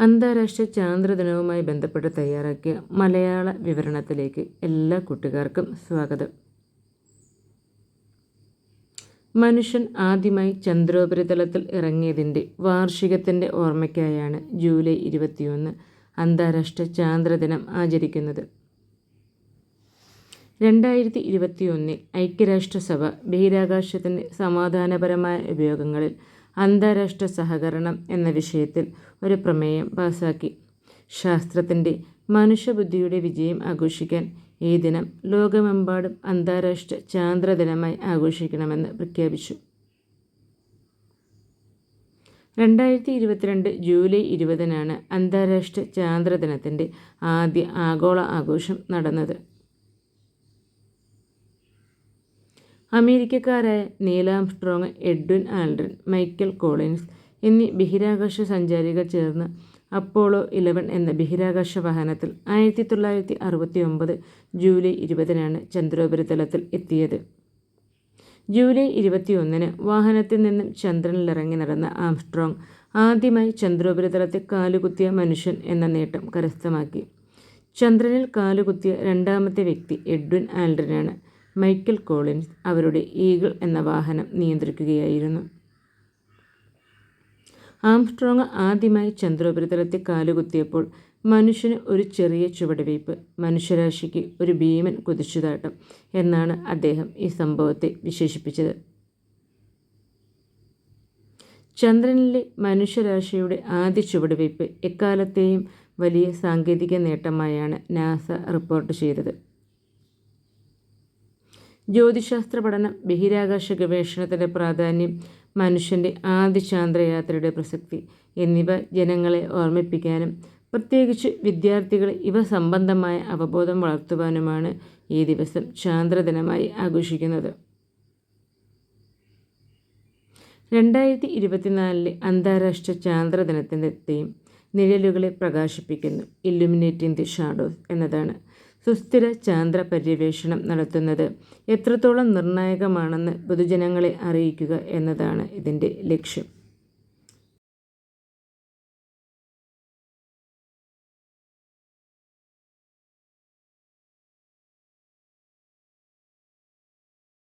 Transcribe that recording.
അന്താരാഷ്ട്ര ചാന്ദ്രദിനവുമായി ബന്ധപ്പെട്ട് തയ്യാറാക്കിയ മലയാള വിവരണത്തിലേക്ക് എല്ലാ കൂട്ടുകാർക്കും സ്വാഗതം. മനുഷ്യൻ ആദ്യമായി ചന്ദ്രോപരിതലത്തിൽ ഇറങ്ങിയതിന്റെ വാർഷികത്തിന്റെ ഓർമ്മയ്ക്കായാണ് ജൂലൈ ഇരുപത്തിയൊന്ന് അന്താരാഷ്ട്ര ചാന്ദ്രദിനം ആചരിക്കുന്നത്. രണ്ടായിരത്തി ഇരുപത്തിയൊന്നിൽ ഐക്യരാഷ്ട്രസഭ ബഹിരാകാശത്തിന്റെ സമാധാനപരമായ ഉപയോഗങ്ങളിൽ അന്താരാഷ്ട്ര സഹകരണം എന്ന വിഷയത്തിൽ ഒരു പ്രമേയം പാസാക്കി. ശാസ്ത്രത്തിന്റെ മനുഷ്യബുദ്ധിയുടെ വിജയം ആഘോഷിക്കാൻ ഈ ദിനം ലോകമെമ്പാടും അന്താരാഷ്ട്ര ചാന്ദ്രദിനമായി ആഘോഷിക്കണമെന്ന് പ്രഖ്യാപിച്ചു. രണ്ടായിരത്തി ഇരുപത്തിരണ്ട് ജൂലൈ ഇരുപതിനാണ് അന്താരാഷ്ട്ര ചാന്ദ്രദിനത്തിന്റെ ആദ്യ ആഗോള ആഘോഷം നടന്നത്. അമേരിക്കക്കാരായ Neil Armstrong Edwin Aldrin Michael Collins എന്നീ ബഹിരാകാശ സഞ്ചാരികൾ ചേർന്ന് അപ്പോളോ ഇലവൻ എന്ന ബഹിരാകാശ വാഹനത്തിൽ ആയിരത്തി തൊള്ളായിരത്തി അറുപത്തി ഒമ്പത് ജൂലൈ ഇരുപതിനാണ് ചന്ദ്രോപരിതലത്തിൽ എത്തിയത്. ജൂലൈ ഇരുപത്തിയൊന്നിന് വാഹനത്തിൽ നിന്നും ചന്ദ്രനിലിറങ്ങി നടന്ന ആംസ്ട്രോങ് ആദ്യമായി ചന്ദ്രോപരിതലത്തെ കാലുകുത്തിയ മനുഷ്യൻ എന്ന നേട്ടം കരസ്ഥമാക്കി. ചന്ദ്രനിൽ കാലുകുത്തിയ രണ്ടാമത്തെ വ്യക്തി എഡ്വിൻ ആൽഡ്രിനാണ്. മൈക്കൽ കോളിൻസ് അവരുടെ ഈഗിൾ എന്ന വാഹനം നിയന്ത്രിക്കുകയായിരുന്നു. ആംസ്ട്രോങ് ആദ്യമായി ചന്ദ്രോപരിതലത്തെ കാലുകുത്തിയപ്പോൾ മനുഷ്യന് ഒരു ചെറിയ ചുവടുവയ്പ് മനുഷ്യരാശിക്ക് ഒരു ഭീമൻ കുതിച്ചുതാട്ടം എന്നാണ് അദ്ദേഹം ഈ സംഭവത്തെ വിശേഷിപ്പിച്ചത്. ചന്ദ്രനിലെ മനുഷ്യരാശിയുടെ ആദ്യ ചുവടുവയ്പ് എക്കാലത്തെയും വലിയ സാങ്കേതിക നേട്ടമായാണ് നാസ റിപ്പോർട്ട് ചെയ്തത്. ജ്യോതിശാസ്ത്ര പഠനം ബഹിരാകാശ ഗവേഷണത്തിന്റെ പ്രാധാന്യം മനുഷ്യന്റെ ആദ്യ ചാന്ദ്രയാത്രയുടെ പ്രസക്തി എന്നിവ ജനങ്ങളെ ഓർമ്മിപ്പിക്കാനും പ്രത്യേകിച്ച് വിദ്യാർത്ഥികളെ ഇവ സംബന്ധമായ അവബോധം വളർത്തുവാനുമാണ് ഈ ദിവസം ചാന്ദ്രദിനമായി ആഘോഷിക്കുന്നത്. രണ്ടായിരത്തി ഇരുപത്തിനാലിലെ അന്താരാഷ്ട്ര ചാന്ദ്രദിനത്തിന്റെ തീം നിഴലുകളെ പ്രകാശിപ്പിക്കുന്നു. ഇല്ലുമിനേറ്റിംഗ് ദി ഷാഡോസ് എന്നതാണ്. സുസ്ഥിര ചാന്ദ്ര പര്യവേഷണം നടത്തുന്നത് എത്രത്തോളം നിർണായകമാണെന്ന് പൊതുജനങ്ങളെ അറിയിക്കുക എന്നതാണ് ഇതിന്റെ ലക്ഷ്യം.